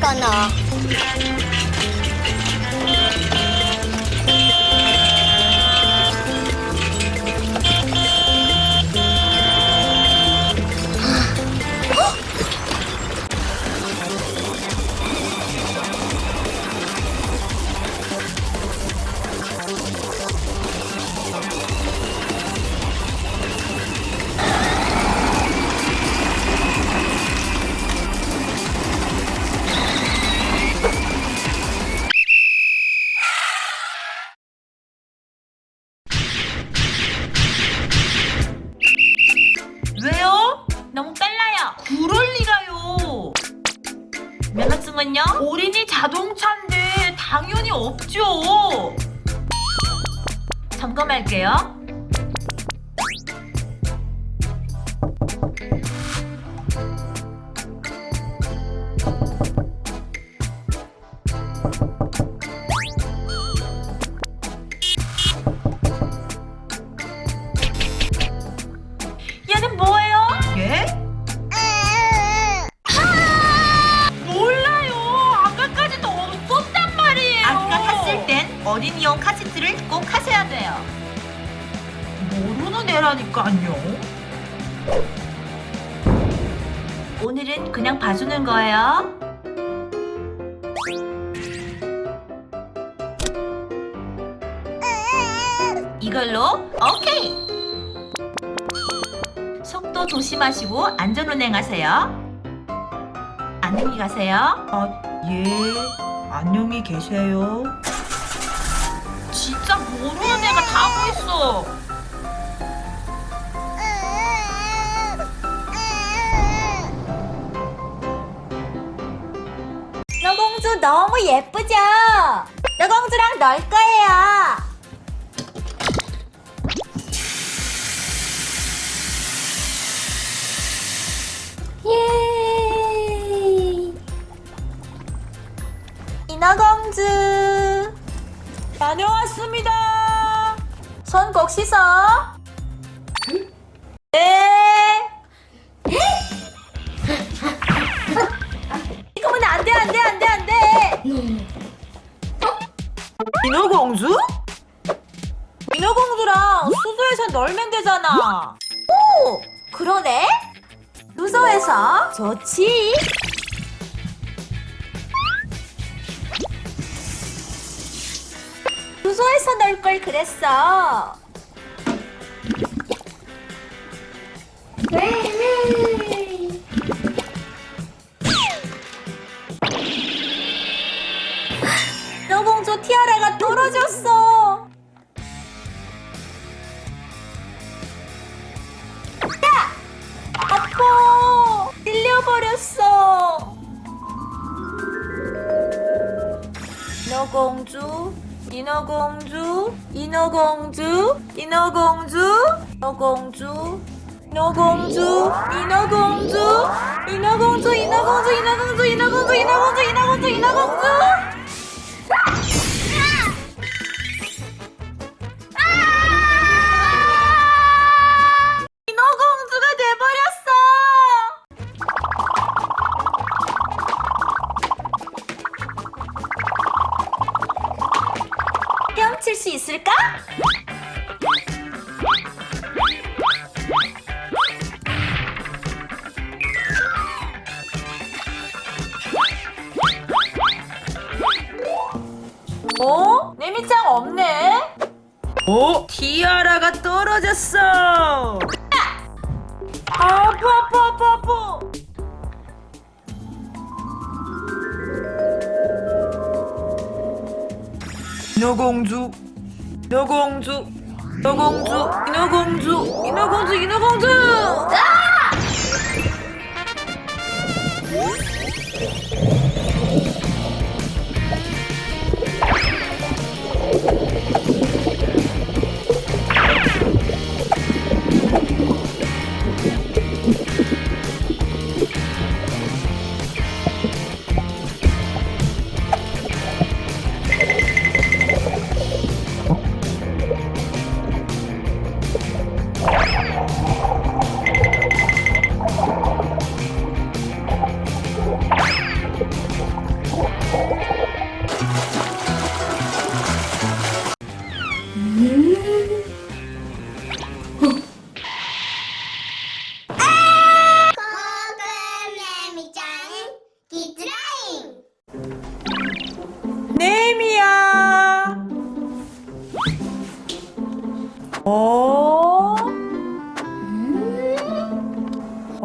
con 너무 빨라요. 그럴 리가요. 면허증은요? 어린이 자동차인데 당연히 없죠. 점검할게요. 모르는 애라니까요. 오늘은 그냥 봐주는 거예요. 이걸로 오케이. 속도 조심하시고 안전 운행하세요. 안녕히 가세요. 아, 예. 안녕히 계세요. 진짜 모르는 애가 다 있어. 너무 예쁘죠? 너공주랑 놀 거예요. 예. 인어공주 다녀왔습니다. 손 꼭 씻어. 네. 안돼 안돼 안돼. 인어공주? 인어공주랑 수도에서 놀면 되잖아. 오, 그러네. 수도에서 좋지. 수도에서 놀 걸 그랬어. 인 인어공주, 인어공주, 인어공주, 인어공주, 인어공주, 인어공주, 인어공주, 인어공주, 인어공주, 인어공주, 인어공주, 인어공주, 인어공주, 인어공주! 어? 티아라가 떨어졌어. 아파 아파 아파 아파 인어공주, 인어공주, 인어공주, 인어공주, 인어공주, 인어공주. 키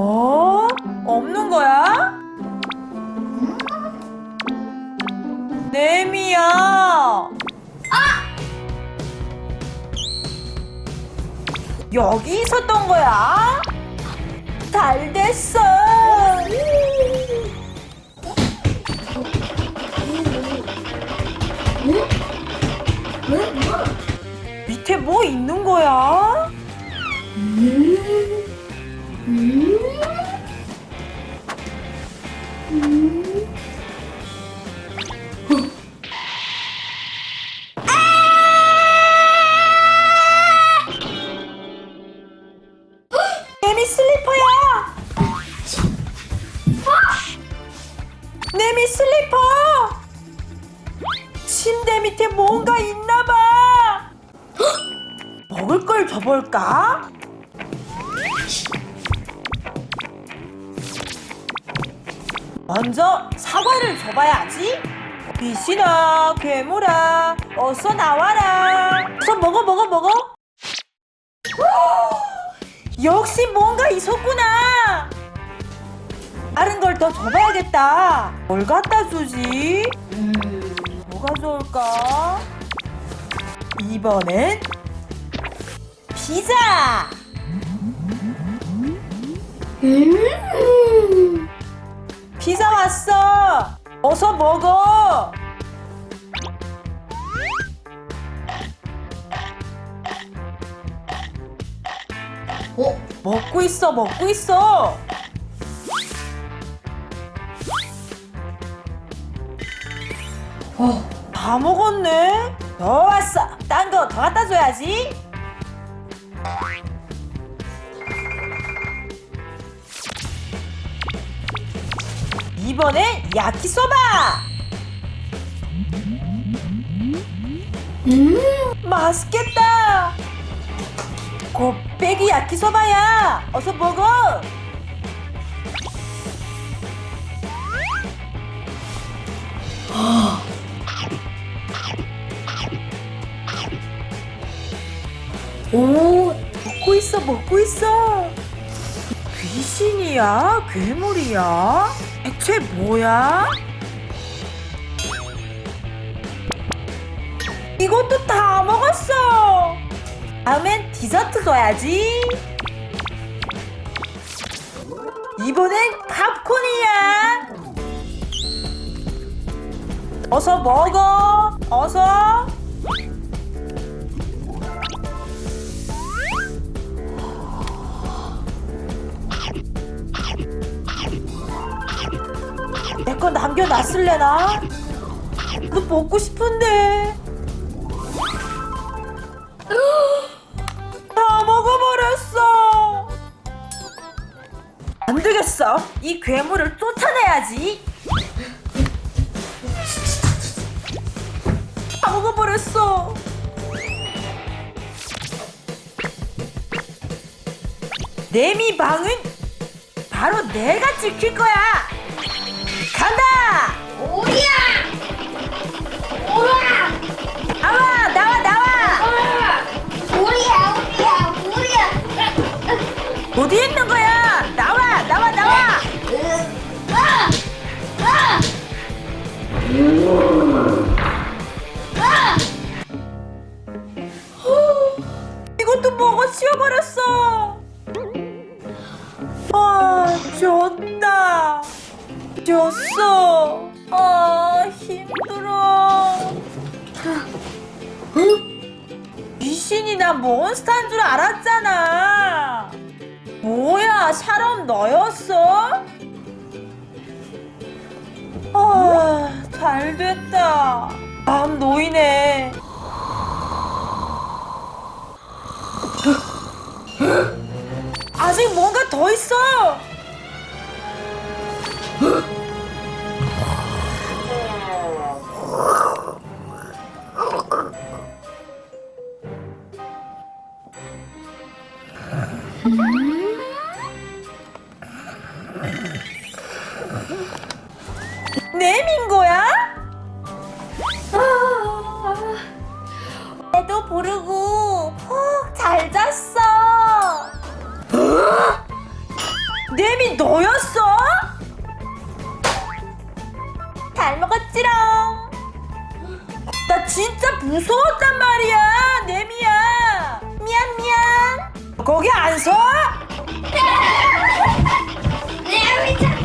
어? 없는 거야? 네미야. 아! 여기 있었던 거야? 잘 됐어. 밑에 뭐 있는 거야? 네미 슬리퍼야! 네미 슬리퍼! 침대 밑에 뭔가 있나 봐! 먹을 걸 줘볼까? 먼저 사과를 줘봐야지. 귀신아, 괴물아, 어서 나와라. 어서 먹어, 먹어, 먹어. 역시 뭔가 있었구나. 다른 걸 더 줘봐야겠다. 뭘 갖다 주지? 음, 뭐가 좋을까? 이번엔 피자. 음 피자 왔어. 어서 먹어. 먹고 있어, 먹고 있어. 어, 다 먹었네. 더 왔어. 딴 거 더 갖다 줘야지. 이번엔 야키소바. 음 맛있겠다. 곱빼기 야키소바야. 어서 먹어. 오, 먹고 있어, 먹고 있어. 귀신이야? 괴물이야? 대체 뭐야? 이것도 다 먹었어. 다음엔 디저트 줘야지. 이번엔 팝콘이야. 어서 먹어. 어서. 내 거 남겨놨을래나? 너 먹고 싶은데. 안 되겠어. 이 괴물을 쫓아내야지. 다 먹어버렸어. 내미 방은 바로 내가 지킬 거야. 간다. 졌어. 아, 힘들어. 귀신이나 몬스터인 줄 알았잖아. 뭐야, 사람 너였어? 아, 잘 됐다. 마음 놓이네. 아직 뭔가 더 있어. 내민 거야? 애도 부르고 푹 잘 잤어. 어? 내민 너였어? 잘 먹었지롱. 나 진짜 무서웠단 말이야, 내미야. 미안 미안. 거기 안 서? 네, 우리